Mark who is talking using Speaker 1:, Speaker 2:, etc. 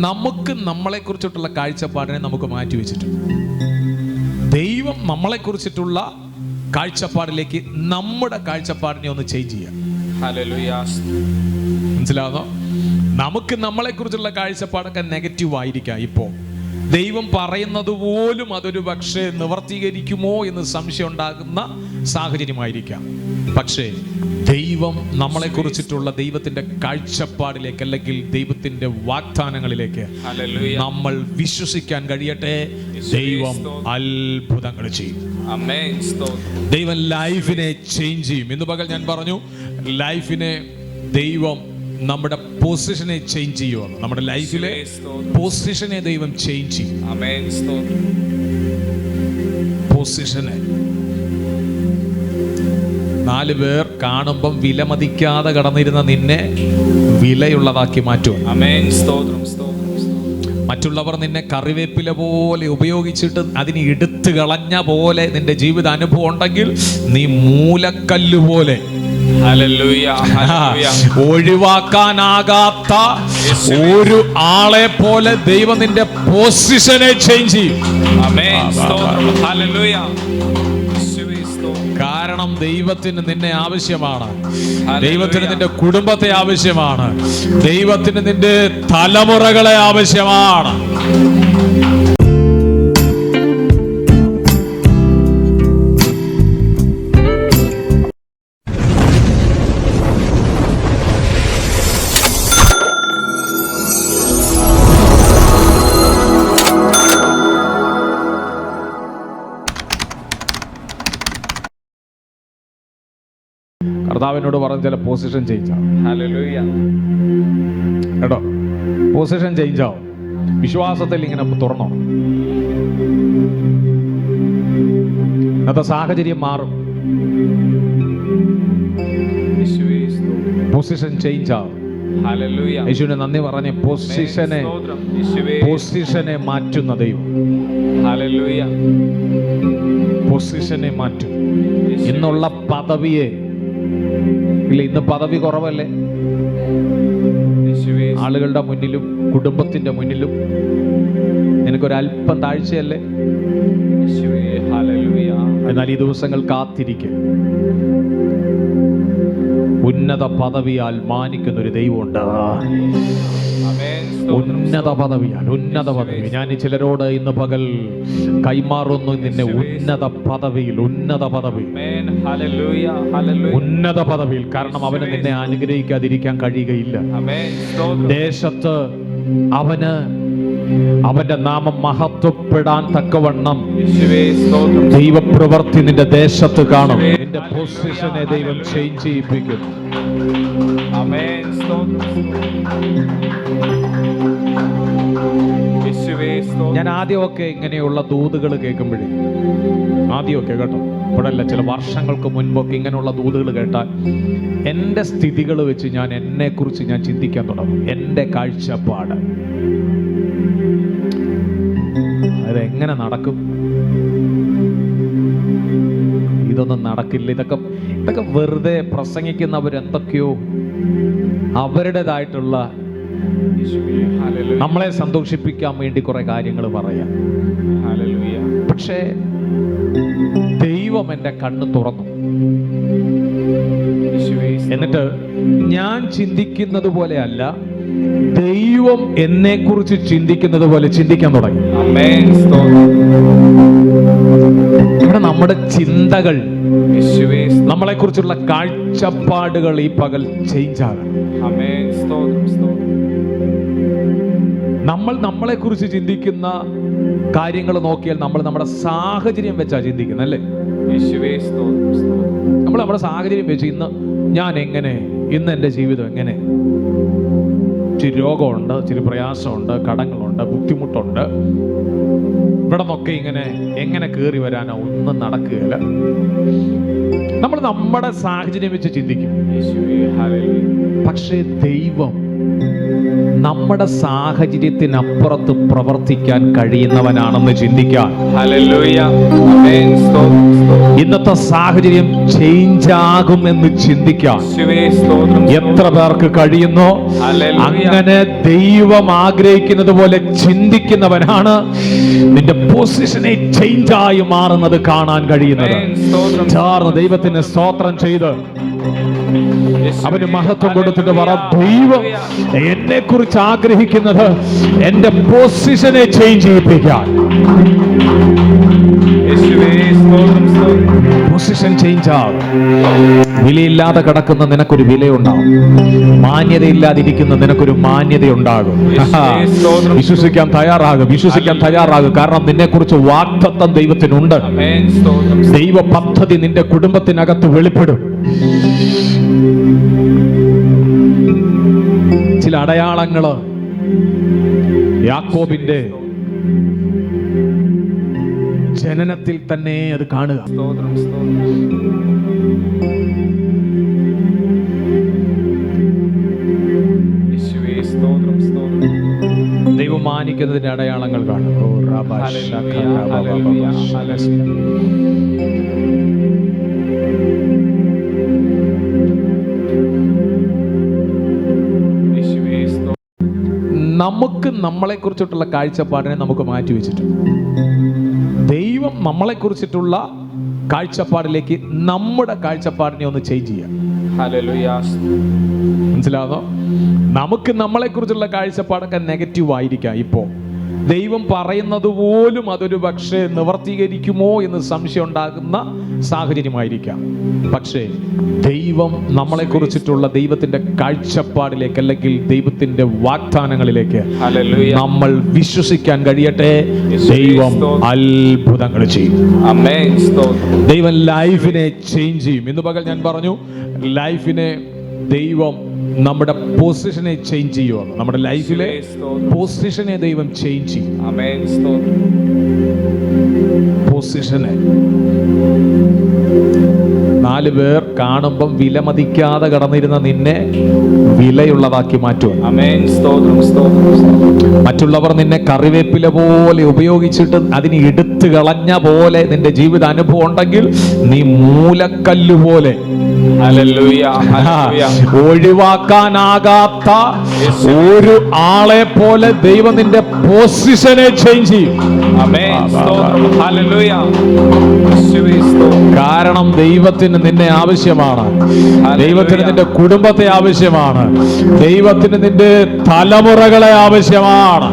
Speaker 1: നമുക്ക് നമ്മളെക്കുറിച്ചിട്ടുള്ള കാഴ്ചപ്പാടിനെ നമുക്ക് മാറ്റി വെച്ചിട്ടുണ്ട്. ദൈവം നമ്മളെക്കുറിച്ചിട്ടുള്ള കാഴ്ചപ്പാടിലേക്ക് നമ്മുടെ കാഴ്ചപ്പാടിനെ ഒന്ന് ചേഞ്ച് ചെയ്യാം മനസ്സിലാകുന്നോ നമുക്ക് നമ്മളെക്കുറിച്ചുള്ള കാഴ്ചപ്പാടൊക്കെ നെഗറ്റീവ് ആയിരിക്കാം ഇപ്പോൾ ദൈവം പറയുന്നത് പോലും അതൊരു പക്ഷേ നിവർത്തീകരിക്കുമോ എന്ന് സംശയം ഉണ്ടാകുന്ന സാഹചര്യമായിരിക്കാം. പക്ഷേ ദൈവം നമ്മളെ കുറിച്ചിട്ടുള്ള ദൈവത്തിന്റെ കാഴ്ചപ്പാടിലേക്ക് അല്ലെങ്കിൽ ദൈവത്തിന്റെ വാഗ്ദാനങ്ങളിലേക്ക് നമ്മൾ വിശ്വസിക്കാൻ കഴിയട്ടെ. ദൈവം അത്ഭുതങ്ങൾ ചെയ്യും. ദൈവം ലൈഫിനെ ചേഞ്ച് ചെയ്യും. ഇന്ന് പകൽ ഞാൻ പറഞ്ഞു ലൈഫിനെ ദൈവം നമ്മുടെ പൊസിഷനെ ചേഞ്ച് ചെയ്യുമെന്ന് നമ്മുടെ ലൈഫിലെ പൊസിഷനെ ദൈവം ചേഞ്ച് ചെയ്യും. പൊസിഷനെ. നാല് പേർ കാണുമ്പം വിലമതിക്കാതെ കടന്നിരുന്ന നിന്നെ വിലയുള്ളതാക്കി മാറ്റും. മറ്റുള്ളവർ നിന്നെ കറിവേപ്പില പോലെ ഉപയോഗിച്ചിട്ട് അതിന് എടുത്തു കളഞ്ഞ പോലെ നിന്റെ ജീവിത അനുഭവം ഉണ്ടെങ്കിൽ നീ മൂലക്കല്ല് പോലെ. ഒഴിവാക്കാനാകാത്ത ഒരു ആളെ പോലെ ദൈവം നിന്റെ പൊസിഷനെ ചേഞ്ച് ചെയ്യും. കാരണം ദൈവത്തിന് നിന്നെ ആവശ്യമാണ്. ദൈവത്തിന് നിന്റെ കുടുംബത്തെ ആവശ്യമാണ്. ദൈവത്തിന് നിന്റെ തലമുറകളെ ആവശ്യമാണ്. കർത്താവിനോട് പറഞ്ഞ ചില പൊസിഷൻ ചേഞ്ച് ആവും. കേട്ടോ? പൊസിഷൻ ചേഞ്ച് ആവും. വിശ്വാസത്തിൽ ഇങ്ങനെ തുറന്നോ? ഇന്നത്തെ സാഹചര്യം മാറും. പൊസിഷൻ ചേഞ്ച് ആവും. യേശുവിനെ നന്ദി പറഞ്ഞ് പൊസിഷനെ. പൊസിഷനെ മാറ്റുന്ന ദൈവം. പൊസിഷനെ മാറ്റും. ഇന്നുള്ള പദവിയെ ഇല്ല ഇന്ന് പദവി കുറവല്ലേ. ആളുകളുടെ മുന്നിലും കുടുംബത്തിന്റെ മുന്നിലും നിനക്കൊരല്പം താഴ്ചയല്ലേ. എന്നാൽ ഈ ദിവസങ്ങൾ കാത്തിരിക്കും ഉന്നത പദവിയാൽ മാനിക്കുന്ന ഒരു ദൈവമുണ്ട്. ഉന്നത പദവിയാണ് ഉന്നത പദവി ഞാൻ ചിലരോട് ഇന്ന് പകൽ കൈമാറുന്നു നിന്നെ ഉന്നത പദവിയിൽ ഉന്നത പദവി. ഉന്നത പദവിയിൽ കാരണം അവന് നിന്നെ അനുഗ്രഹിക്കാതിരിക്കാൻ കഴിയുകയില്ല. ദേശത്ത് അവന് അവന്റെ നാമം മഹത്വപ്പെടാൻ തക്കവണ്ണം. ദൈവപ്രവർത്തി നിന്റെ ദേശത്ത് കാണും. നിന്റെ പൊസിഷനെ ദൈവം ചേഞ്ച് ചെയ്യിപ്പിക്കും.
Speaker 2: Amen.
Speaker 1: ആദ്യമൊക്കെ ഇങ്ങനെയുള്ള ദൂതുകൾ കേൾക്കുമ്പോഴേ ആദ്യമൊക്കെ കേട്ടോ ഇവിടെയല്ല ചില വർഷങ്ങൾക്ക് മുൻപൊക്കെ ഇങ്ങനെയുള്ള ദൂതുകൾ കേട്ടാൽ എന്റെ സ്ഥിതികൾ വെച്ച് ഞാൻ എന്നെക്കുറിച്ച് ഞാൻ ചിന്തിക്കാൻ തുടങ്ങും. എന്റെ കാഴ്ചപ്പാട്. അതെങ്ങനെ നടക്കും? ഇതൊന്നും നടക്കില്ല. ഇതൊക്കെ ഇതൊക്കെ വെറുതെ പ്രസംഗിക്കുന്നവരെന്തൊക്കെയോ അവരുടേതായിട്ടുള്ള. നമ്മളെ സന്തോഷിപ്പിക്കാൻ വേണ്ടി കുറെ കാര്യങ്ങൾ പറയാം. പക്ഷേ ദൈവം എന്റെ കണ്ണ് തുറന്നു. എന്നിട്ട് ഞാൻ ചിന്തിക്കുന്നത് പോലെയല്ല ദൈവം എന്നെ കുറിച്ച് ചിന്തിക്കുന്നത് പോലെ ചിന്തിക്കാൻ തുടങ്ങി. ഇവിടെ നമ്മുടെ ചിന്തകൾ. നമ്മളെ കുറിച്ചുള്ള കാഴ്ചപ്പാടുകൾ ഈ പകൽ ചേഞ്ച് ആകണം. നമ്മൾ നമ്മളെ കുറിച്ച് ചിന്തിക്കുന്ന കാര്യങ്ങൾ നോക്കിയാൽ നമ്മൾ നമ്മുടെ സാഹചര്യം വെച്ചാ ചിന്തിക്കുന്നത് അല്ലേ. നമ്മൾ നമ്മുടെ സാഹചര്യം വെച്ച് ഇന്ന് ഞാൻ എങ്ങനെ ഇന്ന് എന്റെ ജീവിതം എങ്ങനെ? ഇച്ചിരി രോഗമുണ്ട് ഇച്ചിരി പ്രയാസമുണ്ട് കടങ്ങളുണ്ട് ബുദ്ധിമുട്ടുണ്ട്. ഇവിടെ നിന്നൊക്കെ ഇങ്ങനെ എങ്ങനെ കയറി വരാനോ ഒന്നും നടക്കുകയില്ല. നമ്മൾ നമ്മുടെ സാഹചര്യം വെച്ച് ചിന്തിക്കും. പക്ഷേ ദൈവം നമ്മുടെ സാഹചര്യത്തിനപ്പുറത്ത് പ്രവർത്തിക്കാൻ കഴിയുന്നവനാണെന്ന് ചിന്തിക്കാൻ. ഇന്നത്തെ സാഹചര്യം ചേഞ്ച് ആകും എന്ന് ചിന്തിക്കാൻ.
Speaker 2: യേശുവേ
Speaker 1: എത്ര പേർക്ക് കഴിയുന്നു? അങ്ങനെ ദൈവം ആഗ്രഹിക്കുന്നത് പോലെ ചിന്തിക്കുന്നവനാണ്. നിന്റെ പൊസിഷനെ ചേഞ്ച് ആയി മാറുന്നത് കാണാൻ കഴിയുന്നത്. ദൈവത്തിന് സ്തോത്രം ചെയ്ത്. അവന് മഹത്വം കൊടുത്തിട്ട് പറ. ദൈവം എന്നെ കുറിച്ച് ആഗ്രഹിക്കുന്നത് എന്റെ പൊസിഷനെ ചേഞ്ച് ചെയ്യിപ്പിക്കാൻ പൊസിഷൻ ചേഞ്ച് ആകും വിലയില്ലാതെ കിടക്കുന്ന നിനക്കൊരു വിലയുണ്ടാകും മാന്യതയില്ലാതിരിക്കുന്ന നിനക്കൊരു മാന്യത ഉണ്ടാകും വിശ്വസിക്കാൻ തയ്യാറാകും. വിശ്വസിക്കാൻ തയ്യാറാകും. കാരണം നിന്നെ കുറിച്ച് വാക്തത്വം ദൈവത്തിനുണ്ട് ദൈവ പദ്ധതി നിന്റെ കുടുംബത്തിനകത്ത് വെളിപ്പെടും. ചില അടയാളങ്ങൾ യാക്കോബിന്റെ ജനനത്തിൽ തന്നെ അത് കാണുക.
Speaker 2: സ്തോത്രം സ്തോത്രം. യേശുവേ സ്തോത്രം സ്തോത്രം.
Speaker 1: ദൈവം മാനിക്കുന്നതിന്റെ അടയാളങ്ങൾ കാണും നമുക്ക് നമ്മളെ കുറിച്ചിട്ടുള്ള കാഴ്ചപ്പാടിനെ നമുക്ക് മാറ്റി വെച്ചിട്ടുണ്ട് ദൈവം നമ്മളെ കുറിച്ചിട്ടുള്ള കാഴ്ചപ്പാടിലേക്ക് നമ്മുടെ കാഴ്ചപ്പാടിനെ ഒന്ന് ചേഞ്ച് ചെയ്യാം മനസ്സിലാകുന്നോ നമുക്ക് നമ്മളെ കുറിച്ചുള്ള കാഴ്ചപ്പാടൊക്കെ നെഗറ്റീവ് ആയിരിക്കാം ഇപ്പോൾ ദൈവം പറയുന്നത് പോലും അതൊരു പക്ഷേ നിവർത്തീകരിക്കുമോ എന്ന് സംശയം ഉണ്ടാകുന്ന സാഹചര്യമായിരിക്കാം. പക്ഷേ ദൈവം നമ്മളെ കുറിച്ചിട്ടുള്ള ദൈവത്തിന്റെ കാഴ്ചപ്പാടിലേക്ക് അല്ലെങ്കിൽ ദൈവത്തിന്റെ വാഗ്ദാനങ്ങളിലേക്ക് നമ്മൾ വിശ്വസിക്കാൻ കഴിയട്ടെ. ദൈവം അത്ഭുതങ്ങൾ ചെയ്യും. ദൈവം ലൈഫിനെ ചേഞ്ച് ചെയ്യും. ഇന്ന് പകൽ ഞാൻ പറഞ്ഞു ലൈഫിനെ ദൈവം നമ്മുടെ പൊസിഷനെ ചേഞ്ച് ചെയ്യുവാണ് നമ്മുടെ ലൈഫിലെ പൊസിഷനെ ദൈവം ചേഞ്ച് ചെയ്യും. പൊസിഷനെ നാല് പേർ കാണുമ്പം വിലമതിക്കാതെ കടന്നിരുന്ന നിന്നെ വിലയുള്ളതാക്കി മാറ്റും. മറ്റുള്ളവർ നിന്നെ കറിവേപ്പില പോലെ ഉപയോഗിച്ചിട്ട് അതിന് എടുത്തു കളഞ്ഞ പോലെ നിന്റെ ജീവിത അനുഭവം ഉണ്ടെങ്കിൽ നീ മൂലക്കല്ല് പോലെ ഒഴിവാക്കാനാകാത്ത ഒരു ആളെ പോലെ ദൈവം നിന്റെ പൊസിഷനെ ചേഞ്ച് ചെയ്യും. കാരണം ദൈവത്തിന് നിന്നെ ആവശ്യമാണ്. ദൈവത്തിന് നിന്റെ കുടുംബത്തെ ആവശ്യമാണ്. ദൈവത്തിന് നിന്റെ തലമുറകളെ ആവശ്യമാണ്.